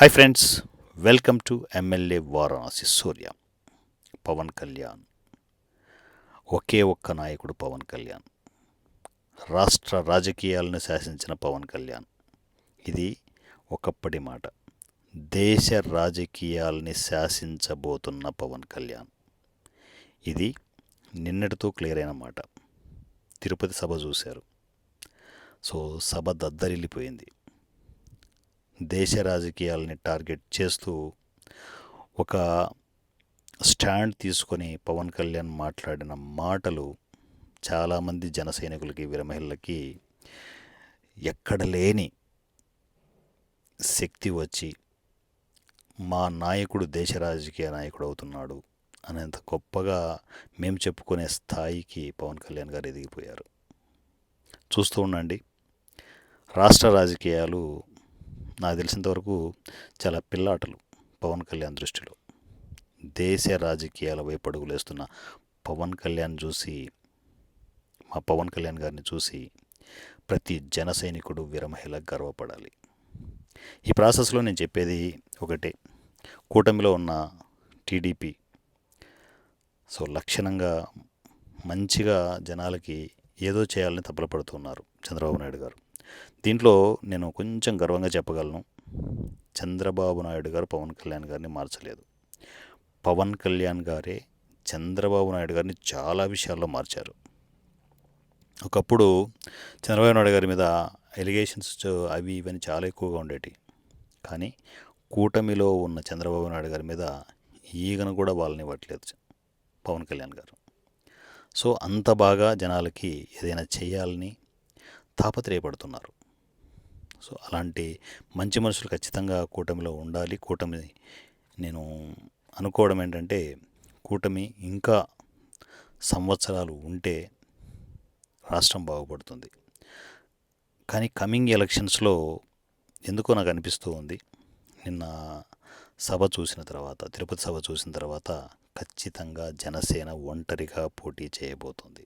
Hi friends welcome to MLA Varanasi Surya Pawan Kalyan ఒకే ఒక్క నాయకుడు పవన్ కళ్యాణ్. రాష్ట్ర రాజకీయాలను శాసించిన పవన్ కళ్యాణ్. ఇది ఒకప్పటి మాట. దేశ రాజకీయాల్ని శాసించబోతున్న పవన్ కళ్యాణ్. ఇది నిన్నటితో క్లియర్ అయిన మాట. తిరుపతి సభ చూశారు. సో సభ దద్దరిల్లిపోయింది. దేశ రాజకీయాలని టార్గెట్ చేస్తూ ఒక స్టాండ్ తీసుకొని పవన్ కళ్యాణ్ మాట్లాడిన మాటలు చాలామంది జన సైనికులకి ఎక్కడ లేని శక్తి వచ్చి మా నాయకుడు దేశ రాజకీయ నాయకుడు అవుతున్నాడు అనేంత గొప్పగా మేము చెప్పుకునే స్థాయికి పవన్ కళ్యాణ్ గారు ఎదిగిపోయారు. చూస్తూ ఉండండి రాష్ట్ర రాజకీయాలు నాకు తెలిసినంతవరకు చాలా పిల్లాటలు పవన్ కళ్యాణ్ దృష్టిలో. దేశ రాజకీయాల వైపు అడుగులేస్తున్న పవన్ కళ్యాణ్ చూసి మా పవన్ కళ్యాణ్ గారిని చూసి ప్రతి జన సైనికుడు వీరమహిళ గర్వపడాలి. ఈ ప్రాసెస్లో నేను చెప్పేది ఒకటే. కూటమిలో ఉన్న టీడీపీ సో లక్షణంగా మంచిగా జనాలకి ఏదో చేయాలని తప్పలపడుతున్నారు చంద్రబాబు నాయుడు గారు. దీంట్లో నేను కొంచెం గర్వంగా చెప్పగలను. చంద్రబాబు నాయుడు గారు పవన్ కళ్యాణ్ గారిని మార్చలేదు. పవన్ కళ్యాణ్ గారే చంద్రబాబు నాయుడు గారిని చాలా విషయాల్లో మార్చారు. ఒకప్పుడు చంద్రబాబు నాయుడు గారి మీద ఎలిగేషన్స్ అవి ఇవన్నీ చాలా ఎక్కువగా ఉండేవి కానీ కూటమిలో ఉన్న చంద్రబాబు నాయుడు గారి మీద ఈగను కూడా వాళ్ళని ఇవ్వట్లేదు పవన్ కళ్యాణ్ గారు. సో అంత బాగా జనాలకి ఏదైనా చేయాలని తాపత్రయపడుతున్నారు. సో అలాంటి మంచి మనుషులు ఖచ్చితంగా కూటమిలో ఉండాలి. కూటమి నేను అనుకోవడం ఏంటంటే కూటమి ఇంకా సంవత్సరాలు ఉంటే రాష్ట్రం బాగుపడుతుంది. కానీ కమింగ్ ఎలక్షన్స్లో ఎందుకో నాకు అనిపిస్తూ ఉంది. నిన్న సభ చూసిన తర్వాత తిరుపతి సభ చూసిన తర్వాత ఖచ్చితంగా జనసేన ఒంటరిగా పోటీ చేయబోతుంది.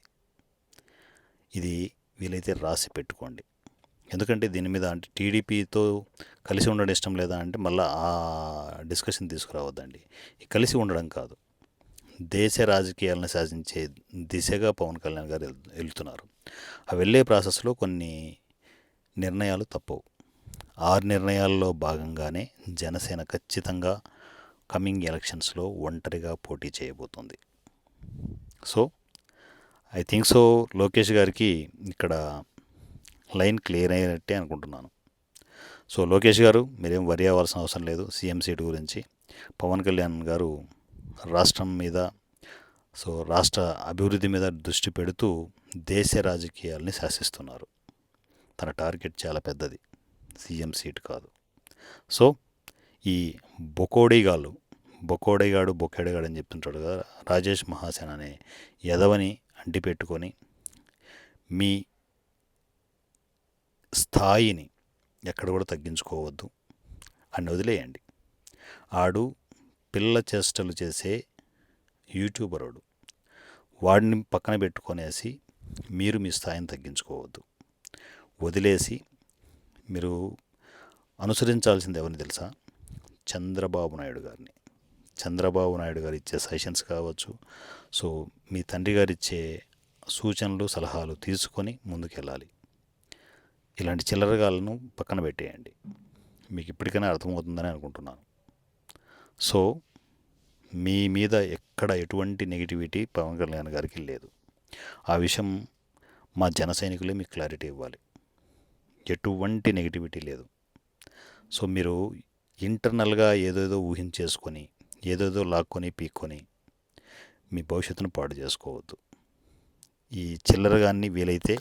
ఇది వీలైతే రాసి పెట్టుకోండి. ఎందుకంటే దీని మీద అంటే టీడీపీతో కలిసి ఉండడం ఇష్టం లేదా అంటే మళ్ళీ ఆ డిస్కషన్ తీసుకురావద్దండి. కలిసి ఉండడం కాదు. దేశ రాజకీయాలను శాసించే దిశగా పవన్ కళ్యాణ్ గారు వెళ్తున్నారు. ఆ వెళ్ళే ప్రాసెస్లో కొన్ని నిర్ణయాలు తప్పవు. ఆ నిర్ణయాల్లో భాగంగానే జనసేన ఖచ్చితంగా కమింగ్ ఎలక్షన్స్లో ఒంటరిగా పోటీ చేయబోతుంది. So I think so Lokesh గారికి ఇక్కడ లైన్ క్లియర్ అయినట్టే అనుకుంటున్నాను. సో లోకేష్ గారు మీరేం వరి అవ్వాల్సిన అవసరం లేదు సీఎం సీటు గురించి. పవన్ కళ్యాణ్ గారు రాష్ట్రం మీద సో రాష్ట్ర అభివృద్ధి మీద దృష్టి పెడుతూ దేశ రాజకీయాల్ని శాసిస్తున్నారు. తన టార్గెట్ చాలా పెద్దది సీఎం సీట్ కాదు. సో ఈ బొకోడీగాళ్ళు బొకోడేగాడు బొక్కేడగాడు అని చెప్తుంటాడు కదా రాజేష్ మహాసేన్ అనే యదవని అంటిపెట్టుకొని మీ స్థాయిని ఎక్కడ కూడా తగ్గించుకోవద్దు. అని వదిలేయండి. ఆడు పిల్ల చేష్టలు చేసే యూట్యూబరోడు. వాడిని పక్కన పెట్టుకొనేసి మీరు మీ స్థాయిని తగ్గించుకోవద్దు. వదిలేసి మీరు అనుసరించాల్సింది ఎవరిని తెలుసా? చంద్రబాబు నాయుడు గారిని. చంద్రబాబు నాయుడు గారు ఇచ్చే సజెషన్స్ కావచ్చు. సో మీ తండ్రి గారు ఇచ్చే సూచనలు సలహాలు తీసుకొని ముందుకెళ్ళాలి. ఇలాంటి చిల్లరగాలను పక్కన పెట్టేయండి. మీకు ఇప్పటికైనా అర్థమవుతుందని అనుకుంటున్నాను. సో మీ మీద ఎక్కడ ఎటువంటి నెగిటివిటీ పవన్ కళ్యాణ్ గారికి లేదు. ఆ విషయం మా జన సైనికులే మీకు క్లారిటీ ఇవ్వాలి. ఎటువంటి నెగిటివిటీ లేదు. సో మీరు ఇంటర్నల్గా ఏదేదో ఊహించేసుకొని ఏదేదో లాక్కొని పీక్కొని మీ భవిష్యత్తును పాడు చేసుకోవద్దు. ఈ చిల్లరగాన్ని వీలైతే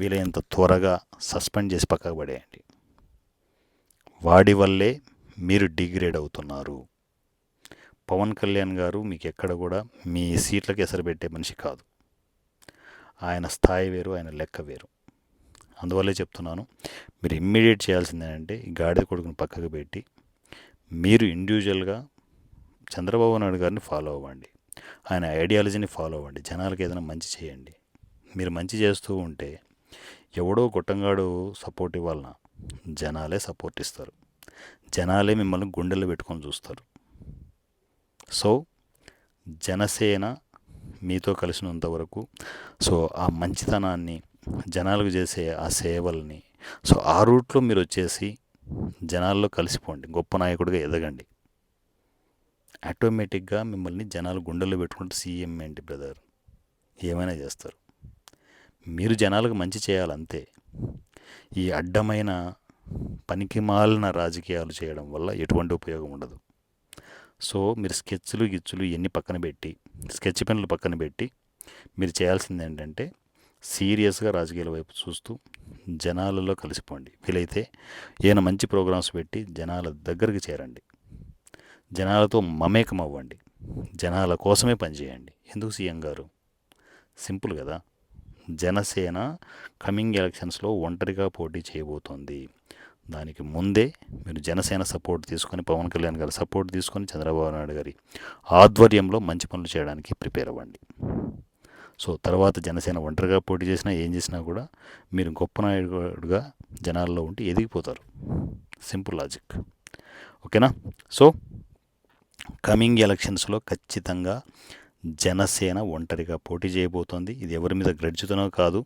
వీలైనంత త్వరగా సస్పెండ్ చేసి పక్కకు పడేయండి. వాడి వల్లే మీరు డిగ్రేడ్ అవుతున్నారు. పవన్ కళ్యాణ్ గారు మీకు ఎక్కడ కూడా మీ సీట్లకు ఎసరు పెట్టే మనిషి కాదు. ఆయన స్థాయి వేరు ఆయన లెక్క వేరు. అందువల్లే చెప్తున్నాను మీరు ఇమ్మీడియట్ చేయాల్సింది ఏంటంటే ఈ గాడిద కొడుకుని పక్కకు పెట్టి మీరు ఇండివిజువల్గా చంద్రబాబు నాయుడు గారిని ఫాలో అవ్వండి. ఆయన ఐడియాలజీని ఫాలో అవ్వండి. జనాలకు ఏదైనా మంచి చేయండి. మీరు మంచి చేస్తూ ఉంటే ఎవడో గొట్టంగాడు సపోర్ట్ ఇవ్వాలన జనాలే సపోర్ట్ ఇస్తారు. జనాలే మిమ్మల్ని గుండెలు పెట్టుకొని చూస్తారు. సో జనసేన మీతో కలిసినంత వరకు సో ఆ మంచితనాన్ని జనాలకు చేసే ఆ సేవల్ని సో ఆ రూట్లో మీరు వచ్చేసి జనాల్లో కలిసిపోండి. గొప్ప నాయకుడిగా ఎదగండి. ఆటోమేటిక్గా మిమ్మల్ని జనాలు గుండెల్లో పెట్టుకుంటే సీఎం ఏంటి బ్రదర్? ఏమైనా చేస్తారు? మీరు జనాలకు మంచి చేయాలంతే. ఈ అడ్డమైన పనికిమాలిన రాజకీయాలు చేయడం వల్ల ఎటువంటి ఉపయోగం ఉండదు. సో మీరు స్కెచ్లు గిచ్చులు ఇవన్నీ పక్కన పెట్టి స్కెచ్ పెన్లు పక్కన పెట్టి మీరు చేయాల్సింది ఏంటంటే సీరియస్గా రాజకీయాల వైపు చూస్తూ జనాలలో కలిసిపోండి. వీలైతే ఏమైనా మంచి ప్రోగ్రామ్స్ పెట్టి జనాల దగ్గరికి చేరండి. జనాలతో మమేకం అవ్వండి జనాల కోసమే పనిచేయండి. ఎందుకు సీఎం గారు? సింపుల్ కదా. జనసేన కమింగ్ ఎలక్షన్స్లో ఒంటరిగా పోటీ చేయబోతోంది. దానికి ముందే మీరు జనసేన సపోర్ట్ తీసుకొని పవన్ కళ్యాణ్ గారి సపోర్ట్ తీసుకొని చంద్రబాబు నాయుడు గారి ఆధ్వర్యంలో మంచి పనులు చేయడానికి ప్రిపేర్ అవ్వండి. సో తర్వాత జనసేన ఒంటరిగా పోటీ చేసినా ఏం చేసినా కూడా మీరు గొప్ప నాయుడుగా జనాల్లో ఉండి ఎదిగిపోతారు. Simple logic. ఓకేనా? సో కమింగ్ ఎలక్షన్స్లో ఖచ్చితంగా జనసేన ఒంటరిగా పోటీ చేయబోతోంది. ఇది ఎవరి మీద గ్రడ్జుతనో కాదు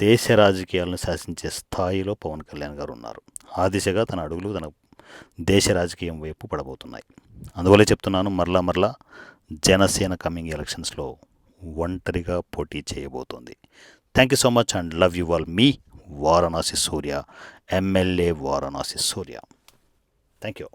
దేశ రాజకీయాలను శాసించే స్థాయిలో పవన్ కళ్యాణ్ గారు ఉన్నారు. ఆ దిశగా తన అడుగులు తన దేశ రాజకీయం వైపు పడబోతున్నాయి. అందువల్లే చెప్తున్నాను మరలా మరలా జనసేన కమింగ్ ఎలక్షన్స్లో ఒంటరిగా పోటీ చేయబోతోంది. Thank you so much and love you all me Varanasi Surya MLA Varanasi Surya. Thank you